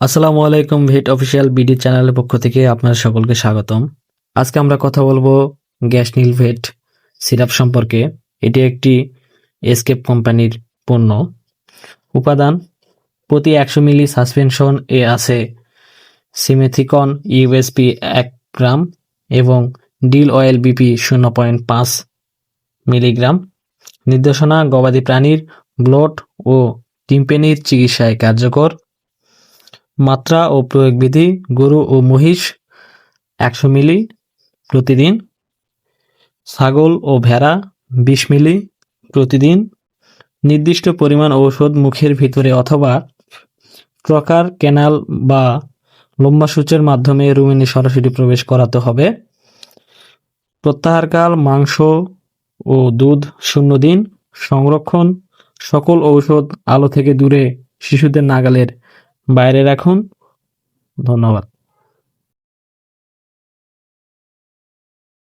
আসসালামু আলাইকুম ভেট official BD চ্যানেলের পক্ষ থেকে আপনার সকলকে স্বাগতম। আজকে আমরা কথা বলব গ্যাস নীল ভেট সিরাপ সম্পর্কে। এটি একটি এসকেপ কোম্পানির পণ্য। উপাদান, প্রতি একশো মিলি সাসপেনশন এ আছে সিমেথিকন ইউএসপি এক গ্রাম এবং ডিল অয়েল বিপি শূন্য পয়েন্ট পাঁচ মিলিগ্রাম। নির্দেশনা গবাদি প্রাণীর ব্লট ও টিম্পেনির চিকিৎসায় কার্যকর। মাত্রা ও প্রয়োগবিধি, গরু ও মহিষ একশো মিলি প্রতিদিন, ছাগল ও ভেড়া বিশ মিলি প্রতিদিন, নির্দিষ্ট পরিমাণ ঔষধ মুখের ভিতরে অথবা ট্রকার, ক্যানাল বা লম্বাসূচের মাধ্যমে রুমিনে সরাসরি প্রবেশ করাতে হবে। প্রত্যাহারকাল, মাংস ও দুধ শূন্য দিন, সংরক্ষণ, সকল ঔষধ আলো থেকে দূরে শিশুদের নাগালের বাইরে রাখুন। ধন্যবাদ।